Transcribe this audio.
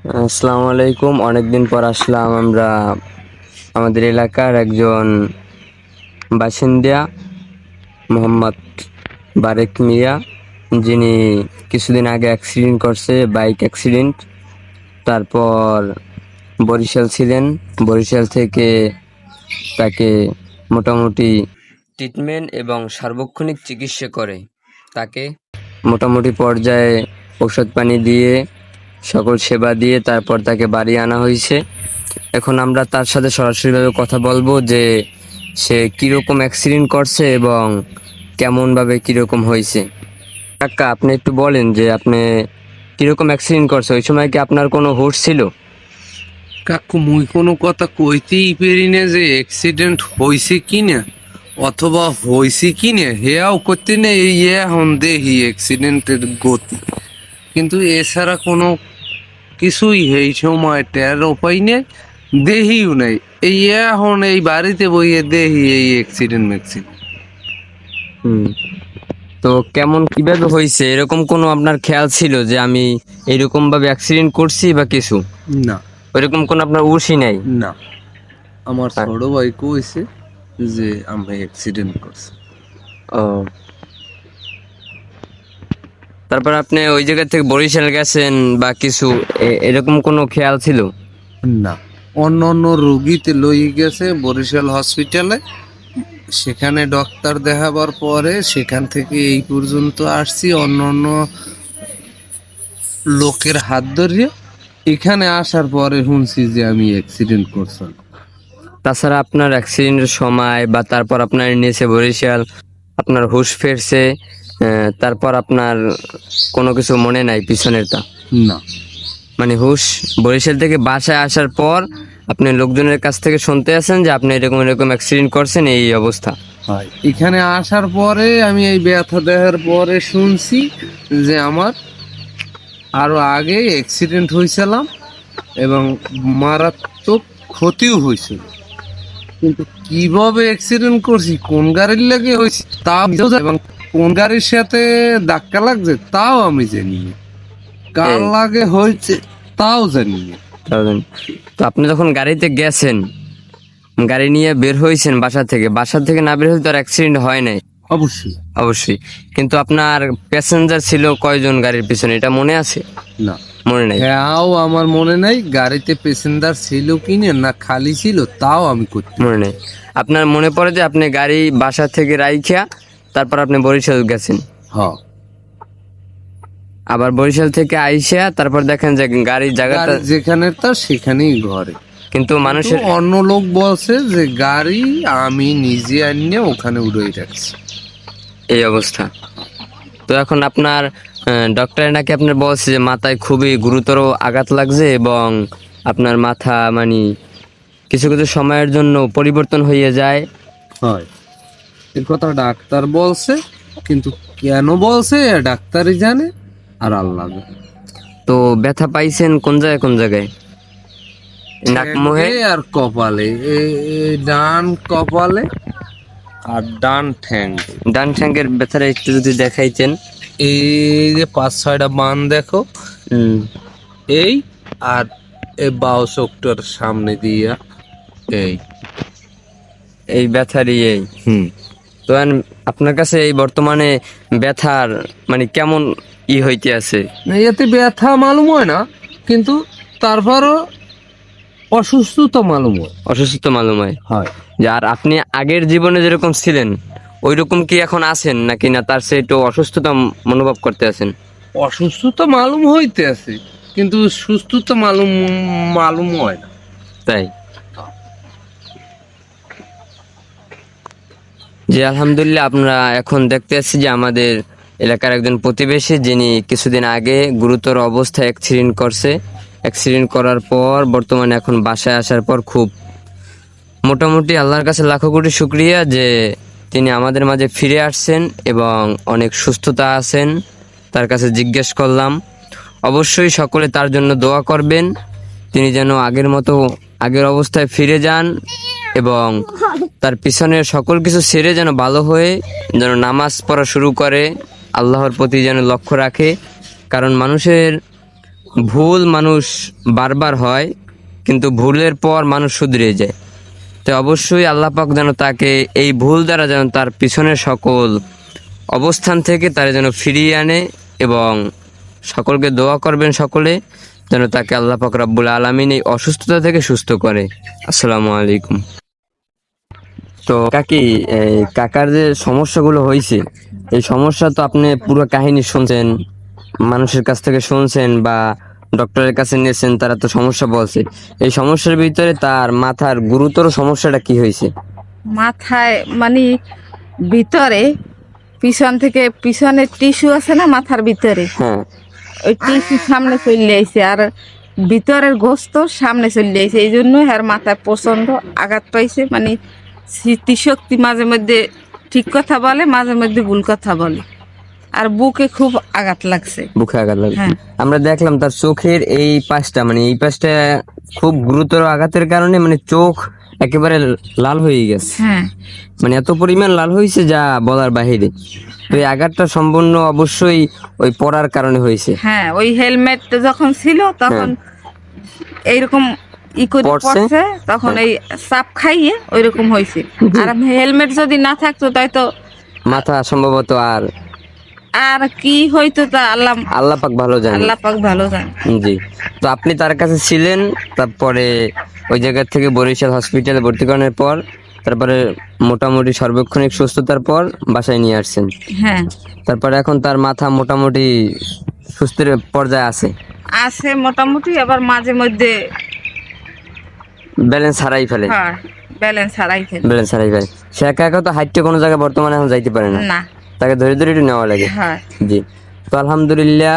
আসসালামু আলাইকুম। অনেকদিন পর আসলাম আমরা আমাদের এলাকার একজন বাসিন্দা, মোহাম্মদ বারেক মিয়া। যিনি কিছুদিন আগে অ্যাক্সিডেন্ট করছে বাইক অ্যাক্সিডেন্ট তারপর বরিশাল ছিলেন। বরিশাল থেকে তাকে মোটামুটি ট্রিটমেন্ট এবং সার্বক্ষণিক চিকিৎসা করে। তাকে মোটামুটি পর্যায়ে ওষুধ পানি দিয়ে সকল সেবা দিয়ে তারপর তাকে বাড়ি আনা হয়েছে। এখন আমরা তার সাথে সরাসরিভাবে কথা বলব যে সে কীরকম অ্যাক্সিডেন্ট করছে এবং কেমনভাবে কীরকম হয়েছে। কাকা, আপনি একটু বলেন যে আপনি কীরকম অ্যাক্সিডেন্ট করছে? ওই সময় কি আপনার কোনো হুশ ছিল? কাকু, মুই কোনো কথা কইতেই পারি না যে অ্যাক্সিডেন্ট হয়েছে কি না, অথবা হইছে কি না হেয়াও করতে না এই এখন দেহি অ্যাক্সিডেন্টের গতি। কিন্তু এছাড়া কোনো কিছুই এই সময় টের উপায় নেই দেহিও নাই। এই এখন এই বাড়িতে বইয়ে দেখি এই অ্যাক্সিডেন্ট ম্যাক্সিডেন্ট হুম। তো কেমন কীভাবে হয়েছে? এরকম কোনো আপনার খেয়াল ছিল যে আমি এরকম ভাবে অ্যাক্সিডেন্ট করছি বা কিছু? না। ওইরকম কোনো আপনার উর্সি নাই? না। আমার ছোট ভাই কইছে যে আমি অ্যাক্সিডেন্ট করছি। ও। তারপর আপনি ওই জায়গা থেকে বরিশাল গেছেন বা কিছু এরকম কোনো খেয়াল ছিল? না। অন্য অন্য রুগীতে লই গেছে বরিশাল হসপিটালে। সেখানে ডক্টর দেখাবার পরে সেখান থেকে এই পর্যন্ত আসছি। অন্য অন্য লোকের হাত ধরিয়ে এখানে আসার পরে শুনছি যে আমি অ্যাক্সিডেন্ট করছিলাম। তাছাড়া আপনার অ্যাক্সিডেন্টের সময় বা তারপর আপনার নিয়েছে বরিশাল আপনার হুশ ফেরছে তারপর আপনার কোনো কিছু মনে নাই পিছনেরটা? না। মানে হুশ বরিশাল থেকে বাসায় আসার পর আপনি লোকজনের কাছ থেকে শুনতে আছেন যে আপনি এরকম এরকম অ্যাক্সিডেন্ট করছেন এই অবস্থা? এখানে আসার পরে আমি এই ব্যথা দেখার পরে শুনছি যে আমার আরও আগে অ্যাক্সিডেন্ট হয়েছিলাম এবং মারাত্মক ক্ষতিও হয়েছিল কিন্তু কীভাবে অ্যাক্সিডেন্ট করছি কোন গাড়ির লাগে হয়েছে তা। এবং কোন গাড়ির সাথে ধাক্কা লাগছে তাও আমি জানি। কার লাগে হয়েছে তাও জানি তো আপনি যখন গাড়িতে গেছেন গাড়ি নিয়ে বের হয়েছেন বাসা থেকে বাসা থেকে না বের হলে তো আর অ্যাক্সিডেন্ট হয় নাই? অবশ্যই। অবশ্যই। কিন্তু আপনার প্যাসেঞ্জার ছিল কয়জন গাড়ির পিছনে এটা মনে আছে? না। মনে নাই? হ্যাঁ আমার মনে নাই গাড়িতে প্যাসেঞ্জার ছিল কিনা না খালি ছিল তাও আমি করতে মনে নেই। আপনার মনে পড়ে যে আপনি গাড়ি বাসা থেকে রাইখা তারপর আপনি বরিশাল গেছেন। হ্যাঁ আবার বরিশাল থেকে আইসা তারপর দেখেন যে গাড়ির জায়গাটা যেখানে তার সেখানেই ঘরে। কিন্তু মানুষের অন্য লোক বলছে যে গাড়ি আমি নিজে আনিয়ে ওখানে উড়াই রাখছি। এই অবস্থা। তো এখন আপনার ডক্টর নাকি আপনার বলছে যে মাথায় খুবই গুরুতর আঘাত লাগছে এবং আপনার মাথা মানে কিছু কিছু সময়ের জন্য পরিবর্তন হয়ে যায়। হয়। এই কথা ডাক্তার বলছে কিন্তু কেন বলছে ডাক্তারই জানে আর আল্লাহ জানে। তো ব্যথা পাইছেন কোন জায়গায় কোন জায়গায়? নাক মুহে? আর কপালে ডান কপালে আর ডান ঠ্যাং। ডান ঠ্যাঙ্গের ব্যথাটা একটু যদি দেখাইতেন। এই যে পাঁচ ছয়টা বান দেখো। এই আর এই বাউ চোখটার সামনে দিয়া এই। এই ব্যথারই এই। হুম। তো আপনার কাছে এই বর্তমানে ব্যথার মানে কেমন ই হইতে আছে? না, এতে ব্যথা মালুম হয় না কিন্তু তারপরও অসুস্থতা মালুম হয়। অসুস্থ মালুম হয়? হয়। আর আপনি আগের জীবনে যেরকম ছিলেন ওই রকম কি এখন আছেন নাকি না তার সে একটু অসুস্থতা মনোভব করতে আছেন? অসুস্থতা মালুম হইতে আছে কিন্তু সুস্থতা মালুম মালুম হয় না। তাই? জি আলহামদুলিল্লাহ আমরা এখন দেখতে পাচ্ছি যে আমাদের এলাকার একজন প্রতিবেশী যিনি কিছুদিন আগে গুরুতর অবস্থায় অ্যাক্সিডেন্ট করছে। অ্যাক্সিডেন্ট করার পর বর্তমানে এখন বাসায় আসার পর খুব মোটামুটি আল্লাহর কাছে লাখো কোটি শুক্রিয়া যে তিনি আমাদের মাঝে ফিরে আসছেন এবং অনেক সুস্থতা আছেন। তার কাছে জিজ্ঞেস করলাম, অবশ্যই সকলে তার জন্য দোয়া করবেন। তিনি যেন আগের মতো আগের অবস্থায় ফিরে যান। এবং তার পিছনের সকল কিছু ছেড়ে যেন ভালো হয়ে যেন নামাজ পড়া শুরু করে, আল্লাহর প্রতি যেন লক্ষ্য রাখে। কারণ মানুষের ভুল মানুষ বারবার হয়, কিন্তু ভুলের পর মানুষ শুধরে যায়। তো অবশ্যই আল্লাহ পাক যেন তাকে এই ভুল দ্বারা যেন তার পিছনের সকল অবস্থান থেকে তারা যেন ফিরিয়ে আনে এবং সকলকে দোয়া করবেন সকলে যেন তাকে আল্লাহ পাক রাব্বুল আলমিন এই অসুস্থতা থেকে সুস্থ করে। আসসালামু আলাইকুম। তো কাকি এই কাকার যে সমস্যাগুলো হয়েছে এই সমস্যা তো আপনি পুরো কাহিনী শুনছেন মানুষের কাছ থেকে শুনছেন বা ডক্টরের কাছে নিয়েছেন তারা তো সমস্যা বলছে। এই সমস্যার ভিতরে তার মাথার গুরুতর সমস্যাটা কি হয়েছে মাথায় মানে ভিতরে পিছন থেকে পিছনের টিস্যু আছে না মাথার ভিতরে? হ্যাঁ। ওই টিস্যু সামনে চলে আইছে আর ভিতরের গোস্ত সামনে চলে আইছে। এই জন্য আর মাথায় প্রচণ্ড আঘাত পাইছে। মানে স্মৃতিশক্তি মাঝে মধ্যে ঠিক কথা বলে মাঝে মধ্যে ভুল কথা বলে। আর বুকে খুব আঘাত লাগছে। বুকে আঘাত লাগে হ্যাঁ। আমরা দেখলাম তার চোখের এই পাশটা মানে এই পাশটা খুব গুরুতর আঘাতের কারণে মানে চোখ একেবারে লাল হয়ে গেছে। হ্যাঁ। মানে এত পরিমাণ লাল হয়েছে যা বলার বাহিরে তো এই আঘাতটা সম্পূর্ণ অবশ্যই ওই পড়ার কারণে হয়েছে। হ্যাঁ ওই হেলমেট যখন ছিল তখন এইরকম ই হ্যাঁ। পড়ছে? পড়ছে তখন এই চাপ খাইয়ে ওই রকম হয়েছে আর হেলমেট যদি না থাকতো তাই তো মাথা সম্ভবত আর আর কি হইতো তা আল্লাহ আল্লাহ পাক ভালো জানে। আল্লাহ পাক ভালো জানে। জি। তো আপনি তার কাছে ছিলেন তারপরে ওই জায়গা থেকে বরিশাল হসপিটালে ভর্তি করানোর পর তারপরে মোটামুটি সর্বক্ষণিক সুস্থতার পর বাসায় নিয়ে আসছেন। হ্যাঁ। তারপরে এখন তার মাথা মোটামুটি সুস্থের পর্যায়ে আছে। আছে মোটামুটি আবার মাঝে মধ্যে ব্যালেন্স হারাই ফেলে। হ্যাঁ ব্যালেন্স হারাই ফেলে। ব্যালেন্স হারাই ফেলে। সে একা একা তো হাইটে কোনো জায়গায় বর্তমানে এখন যাইতে পারে না। তাকে ধরে ধরে একটু নেওয়া লাগে। হ্যাঁ। জি। তো আলহামদুলিল্লাহ